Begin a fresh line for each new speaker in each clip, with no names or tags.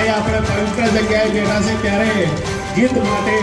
અહીંયા આપણે પવિત્ર જગ્યાએ બેઠા છે ત્યારે ગીત માટે.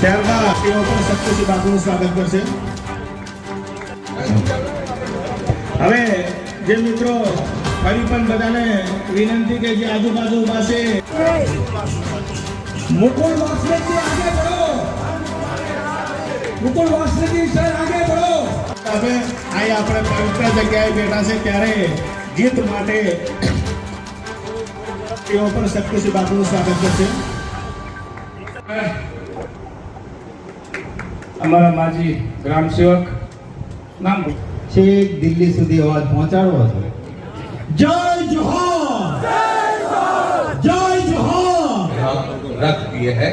ત્યારબાદ તેઓ પણ સત્યજી બાપુનું સ્વાગત કરશે. હવે જે મિત્રો ફરી પણ બધાને વિનંતી કે જે આજુબાજુ ઊભા છે,
મુકુલ વાસરેજી આગે બળો મુકુલ વાસરેજી સર આગે બળો आगे बढ़ो
હવે અહીં આપણે પવિત્ર જગ્યાએ બેઠા છે ત્યારે ગીત માટે તેઓ પણ શક્તિસિંહ બાપુનું સ્વાગત કરશે
અમારા માજી ગ્રામ સેવક નામ બોલો.
છેક દિલ્હી સુધી અવાજ પહોંચાડવો છે
जय जोहार जय जोहार
यहाँ रख दिए हैं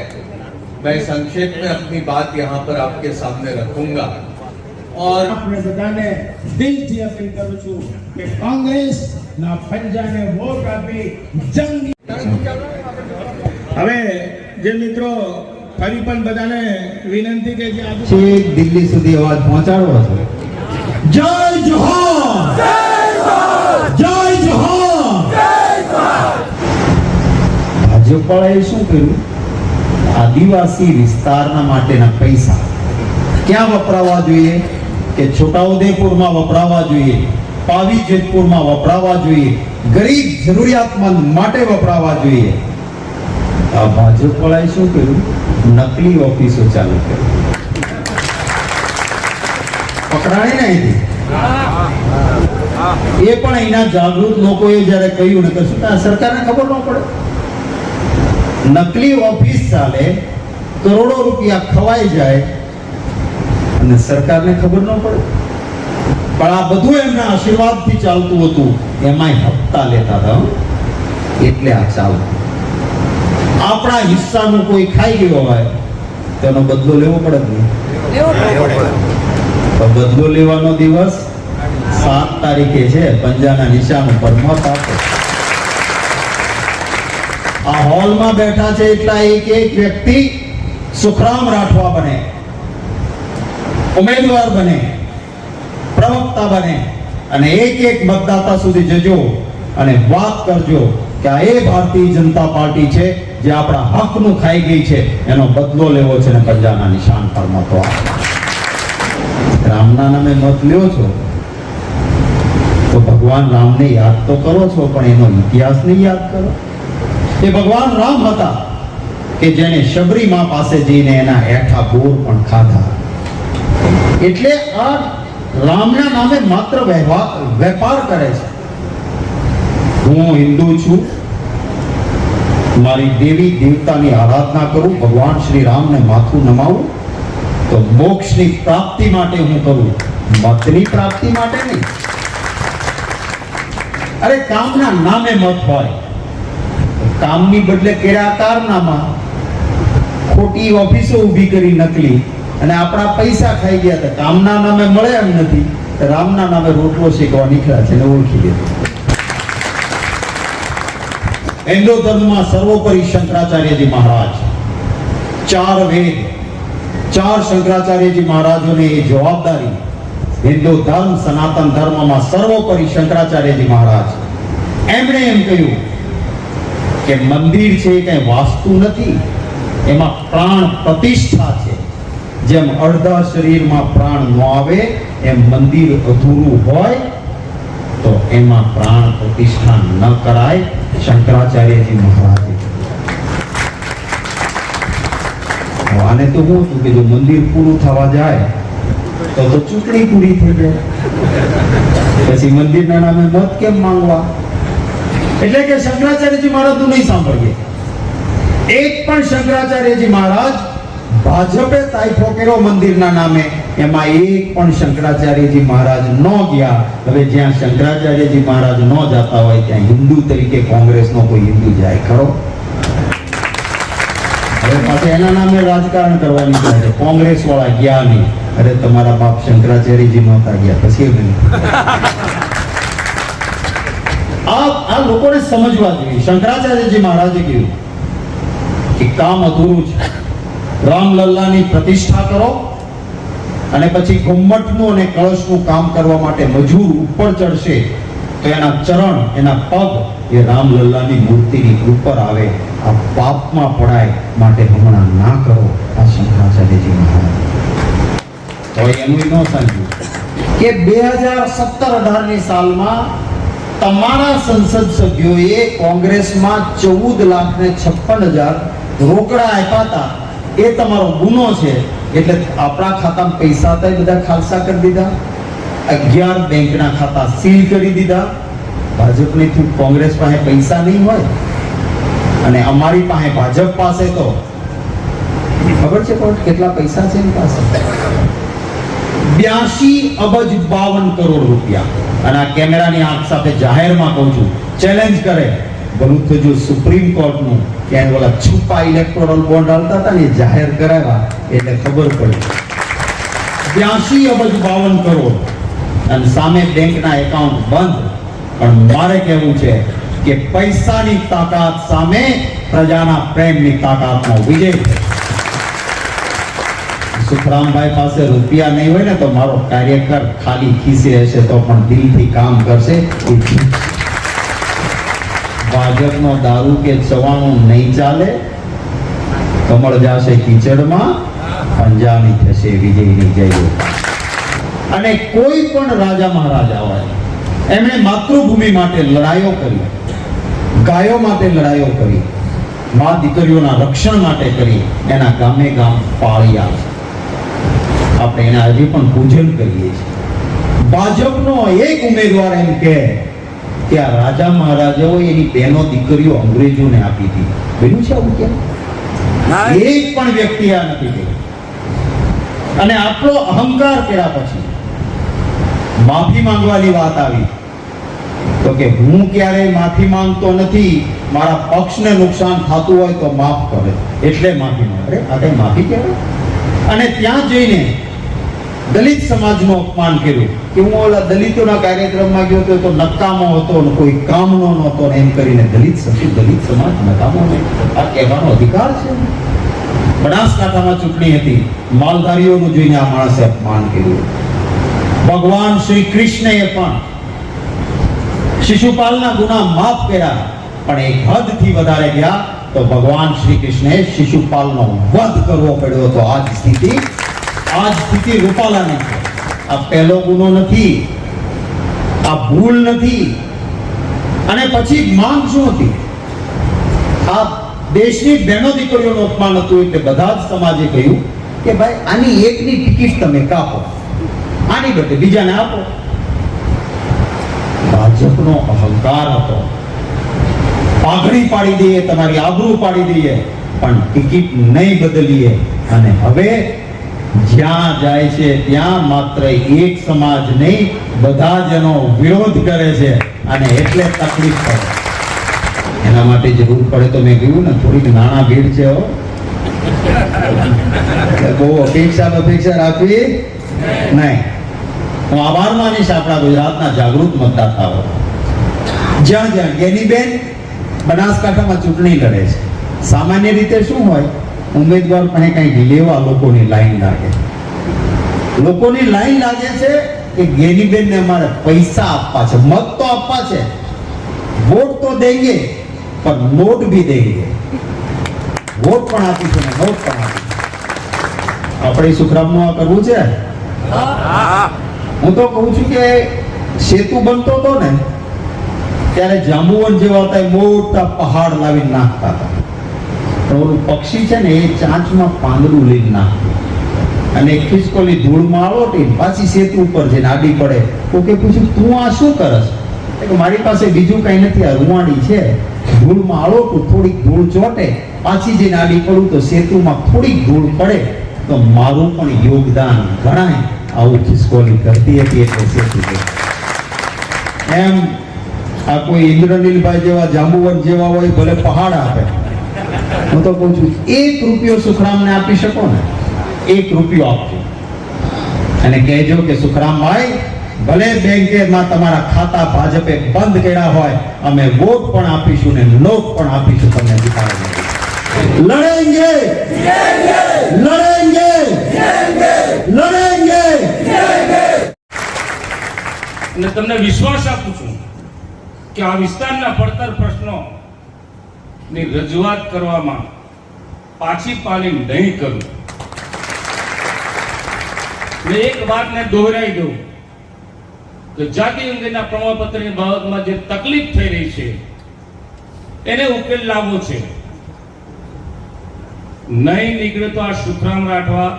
मैं संक्षेप में अपनी बात यहाँ पर आपके सामने रखूंगा और
अपने बताने दिल से अपील कर छू कि कांग्रेस ना पंजा ने वो काफ़ी जंग हमें जे मित्रों फरी बताने विनंती के जे
आज से दिल्ली से आवाज़ पहुंचाड़ो
है। जय जय जोहार।
आदिवासी विस्तार ना माटे ना पैसा क्या वपरावा जोइए કે છોટાઉદેપુરમાં વપરાવા જોઈએ પાવી જેતપુરમાં વપરાવા જોઈએ, ગરીબ જરૂરિયાતમંદ માટે વપરાવા જોઈએ. આ ભાજપાએ શું કર્યું? નકલી ઓફિસો ચાલુ કરી. પકડાણી ને એ પણ અહીંના જાગૃત લોકોએ જ્યારે કહ્યું ને કશું આ સરકારને ખબર ન પડે? નકલી ઓફિસ ચાલે, કરોડો રૂપિયા ખવાઈ જાય અને સરકારને ખબર ન પડે. પણ આ બધું એમના આશીર્વાદથી ચાલતું હતું. એમાંય હપ્તા લેતા હતા એટલે આ ચાલતું આપણા હિસ્સાનો કોઈ ખાઈ ગયો હોય તેનો બદલો લેવો પડે નહીં. બદલો લેવાનો દિવસ સાત તારીખે છે પંજાના નિશાન ઉપર. મત આપો. આ હોલમાં બેઠા છે એટલા એક એક વ્યક્તિ સુખરામ રાઠવા બને. ઉમેદવાર બને, પ્રવક્તા બને અને એક એક મતદાતા સુધી જજો અને વાત કરજો કે આ એ ભારતીય જનતા પાર્ટી છે જે આપણા હકનું ખાઈ ગઈ છે. એનો બદલો લેવો છે અને પંજાના નિશાન પર મતો રામના નામે મત લ્યો છો. તો ભગવાન રામને યાદ તો કરો છો, પણ એનો ઇતિહાસ નહીં યાદ કરો. એ ભગવાન રામ હતા કે જેને શબરી માં પાસે જઈને એના એઠા બોર પણ ખાધા. એટલે આ રામના નામે માત્ર વેપાર કરે છે. હું હિન્દુ છું. મારી દેવી દેવતાની આરાધના કરું, ભગવાન શ્રી રામને માથું નમાવું, તો મોક્ષની પ્રાપ્તિ માટે હું કરું. મતની પ્રાપ્તિ માટે નહીં. અરે કામના નામે મત હોય. કામની બદલે કર્યા કારનામાં ખોટી ઓફિસો ઊભી કરી નકલી. અને આપણા પૈસા ખાઈ ગયા હતા. કામના નામે મળે એમ નથી રામના નામે રોટલો શેકવા નીકળ્યા છે ને ઓળખી ગયા. હિન્દુ ધર્મમાં સર્વોપરી શંકરાચાર્યજી મહારાજ. ચાર વેદ, ચાર શંકરાચાર્યજી મહારાજોની જવાબદારી, હિન્દુ ધર્મ, સનાતન ધર્મમાં સર્વોપરી શંકરાચાર્યજી મહારાજ. એમણે એમ કહ્યું કે મંદિર છે એ કઈ વાસ્તુ નથી, એમાં પ્રાણ પ્રતિષ્ઠા છે. જેમ અડધા શરીરમાં પ્રાણ ન આવે, એમ મંદિર અધૂરું હોય, તો એમાં પ્રાણ પ્રતિષ્ઠા ન કરાય, શંકરાચાર્યજી મહારાજે. હવે આને તો હું છું કે જો મંદિર પૂરું થવા જાય, તો તો ચૂંટણી પૂરી થઈ જાય પછી મંદિરના નામે મત કેમ માંગવા? એટલે કે શંકરાચાર્યજી મહારાજનું નહીં સાંભળીએ એક પણ શંકરાચાર્યજી મહારાજ ભાજપે તાઇફો કર્યો મંદિરના નામે. એમાં એક પણ શંકરાચાર્યજી મહારાજ ન ગયા. હવે જ્યાં શંકરાચાર્યજી મહારાજ ન જતા હોય, ત્યાં હિન્દુ તરીકે કોંગ્રેસનો કોઈ હિન્દુ જાય ખરો? હવે પાછા એના નામે રાજકારણ કરવાની જાય છે. કોંગ્રેસ વાળા ગયા નહીં. અરે, તમારા બાપ શંકરાચાર્યજી નહોતા ગયા. પછી એમ આ આ લોકોને સમજવા જોઈએ. શંકરાચાર્યજી મહારાજે કહ્યું કે કામ અધૂરું છે. રામલલ્લાની પ્રતિષ્ઠા કરો અને પછી ઘુમ્મટનું અને કળશનું કામ કરવા માટે મજૂર ઉપર ચડશે, તો એના ચરણ, એના પગ એ રામલલ્લાની મૂર્તિની ઉપર આવે. આ પાપમાં પડાય માટે હમણાં ના કરો, આ શંકરાચાર્યજી મહારાજ. તો એનું ન સમજ્યું કે બે હજાર સત્તર અઢારની સાલમાં તમારા સંસદ સભ્યોએ કોંગ્રેસમાં ચૌદ લાખ ને છપ્પન હજાર રોકડા આપ્યા હતા. એ તમારો ગુનો છે. એટલે આપણા ખાતામાં પૈસા હતા એ બધા ખાલસા કરી દીધા. અગિયાર બેંકના ખાતા સીલ કરી દીધા. ભાજપની કોંગ્રેસ પાસે પૈસા નહીં હોય અને અમારી પાસે ભાજપ પાસે તો ખબર છે પણ કેટલા પૈસા છે એની પાસે? બ્યાસી અબજ બાવન કરોડ રૂપિયા. અને આ કેમેરાની આંખ સાથે જાહેરમાં કહું છું, ચેલેન્જ કરે. તો જો સુપ્રીમ કોર્ટનું ત્યાં ઓલા છુપા ઇલેક્ટોરલ બોન્ડ હાલતા હતા ને જાહેર કરાવ્યા, એટલે ખબર પડી. બ્યાસી અબજ બાવન કરોડ. અને સામે બેંકના એકાઉન્ટ બંધ. પણ મારે કહેવું છે કે પૈસાની તાકાત સામે પ્રજાના પ્રેમની તાકાતનો વિજય. સુખરામભાઈ પાસે રૂપિયા નહીં હોય ને તો મારો કાર્યકર ખાલી ખીસે હશે તો પણ દિલથી કામ કરશે. ભાજપનો દારૂ કે ચવાણું નહીં ચાલે, કમળ જાશે કીચડમાં, પંજાબી થશે વિજયની જય. અને કોઈ પણ રાજા મહારાજા હોય એમણે માતૃભૂમિ માટે લડાઈઓ કરી, ગાયો માટે લડાઈઓ કરી, મા દીકરીઓના રક્ષણ માટે કરી, એના ગામે ગામ પાળ્યા છે આપણે એના હજી પણ પૂજન કરીએ છીએ. ભાજપનો એક ઉમેદવાર એમ કહે કે આ રાજા મહારાજાઓ એની બહેનો દીકરીઓ અંગ્રેજોને આપી હતી. બન્યું છે આવું ક્યાં? એક પણ વ્યક્તિ આ નથી કહી અને આપણો અહંકાર કર્યા પછી માફી માંગવાની વાત આવી. તો કે હું ક્યારેય માફી માંગતો નથી મારા પક્ષને નુકસાન થતું હોય તો માફ કરે. એટલે માફી માંગે. આ કઈ માફી કહેવાય? અને ત્યાં જઈને દલિત સમાજનું અપમાન કર્યું કે હું ઓલા દલિતોના કાર્યક્રમમાં ગયો હતો તો નકામો હતો ને કોઈ કામનો નહોતો ને એમ કરીને દલિત શું દલિત સમાજ નકામો નહીં. આ કહેવાનો અધિકાર છે. બનાસકાંઠામાં ચૂંટણી હતી. માલધારીઓનું જોઈને આ માણસે અપમાન કર્યું. ભગવાન શ્રી કૃષ્ણએ પણ શિશુપાલના ગુના માફ કર્યા. પણ એક હદથી વધારે ગયા તો ભગવાન શ્રી કૃષ્ણએ શિશુપાલનો વધ કરવો પડ્યો હતો આ સ્થિતિ આ સ્થિતિ રૂપાલાની છે. આ પહેલો ગુનો નથી, આ ભૂલ નથી, અને પછી માંગ શું હતી? આ દેશની બહેનો દીકરીઓનું અપમાન હતું એટલે બધા જ સમાજે કહ્યું કે ભાઈ, આની એકની ટિકિટ તમે કાપો, આની બદલે બીજાને આપો. ભાજપનો અહંકાર હતો. પાઘડી પાડી દઈએ, તમારી આબરૂ પાડી દઈએ, પણ ટિકિટ નહીં બદલીએ. અને હવે જ્યાં જાય છે, ત્યાં માત્ર એક સમાજ નહીં, બધા જનો વિરોધ કરે છે અને એટલે તકલીફ પડે. એના માટે જરૂર પડે તો મેં કહ્યું ને, થોડીક નાણાં ભીડ છે બહુ અપેક્ષા અપેક્ષા રાખવી નહીં. હું આભાર માનીશ આપણા ગુજરાતના જાગૃત મતદાતાઓ. જ્યાં જ્યાં, ગેનીબેન બનાસકાંઠામાં ચૂંટણી લડે છે. સામાન્ય રીતે શું હોય? ઉમેદવાર પાસે કંઈક લેવા લોકોની લાઈન લાગે. લોકોની લાઈન લાગે છે કે ગેનીબેનને અમારે પૈસા આપવા છે, મત તો આપવા છે. વોટ તો દેંગે, પણ નોટ ભી દેંગે. વોટ પણ આપીશું ને નોટ પણ આપીશું આપણે સુખરામનું આ કરવું છે? હું તો કહું છું કે સેતુ બનતો હતો ને, ત્યારે જાંબુવન જેવા હતા મોટા પહાડ લાવી નાખતા હતા. પક્ષી છે ને એ ચાંચમાં પાંદડું લઈને નાખે. અને ખિસકોલી ધૂળમાં આળોટી પાછી સેતુ ઉપર જઈને આડી પડે, તો કે પૂછ્યું તું આ શું કરસ? મારી પાસે બીજું કઈ નથી, આ રૂવાણી છે. ધૂળમાં આળોટું થોડીક ધૂળ ચોટે, પાછી જઈને આડી પડું તો સેતુમાં થોડીક ધૂળ પડે, તો મારું પણ યોગદાન ગણાય, આવું ખિસકોલી કરતી હતી એટલે સેતુ એમ આ કોઈ ઇન્દ્રનીલભાઈ જેવા જાંબુવન જેવા હોય, ભલે પહાડ આપે હું તો કહું છું, એક રૂપિયો સુખરામને આપી શકો ને, એક રૂપિયો આપજો. અને કહેજો કે સુખરામભાઈ ભલે બેંકેમાં તમારા ખાતા ભાજપે બંધ કર્યા હોય, અમે વોટ પણ આપીશું ને લોક પણ આપીશું તમને અધિકાર લડેંગે! લડેંગે! લડેંગે!
અને તમને વિશ્વાસ આપું છું કે આ વિસ્તારના પડતર પ્રશ્નો ની રજૂઆત કરવામાં પાછી પાલી નહીં કરું. મેં એક વાતને દોહરાઈ દઉં કે જાતિ અંગેના પ્રમાણપત્રની બાબતમાં જે તકલીફ થઈ રહી છે, એને ઉકેલ લાવવો છે. નહીં નીકળે તો આ સુખરામ રાઠવા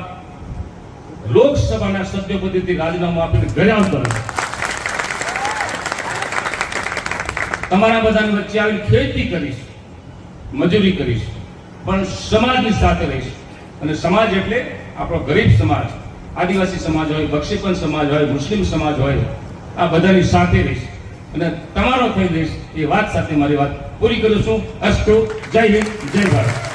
લોકસભાના સભ્ય પદેથી રાજીનામું આપીને ઘરે આવતો તમારા બધાની વચ્ચે આવીને ખેતી કરીશ. મજૂરી કરીશ પણ સમાજની સાથે રહીશ અને સમાજ એટલે આપણો ગરીબ સમાજ. આદિવાસી સમાજ હોય બક્ષીપન સમાજ હોય, મુસ્લિમ સમાજ હોય, આ બધાની સાથે રહીશ અને તમારો થઈ જઈશ એ વાત સાથે મારી વાત પૂરી કરું છું. અસ્તુ. જય હિન્દ, જય ભારત.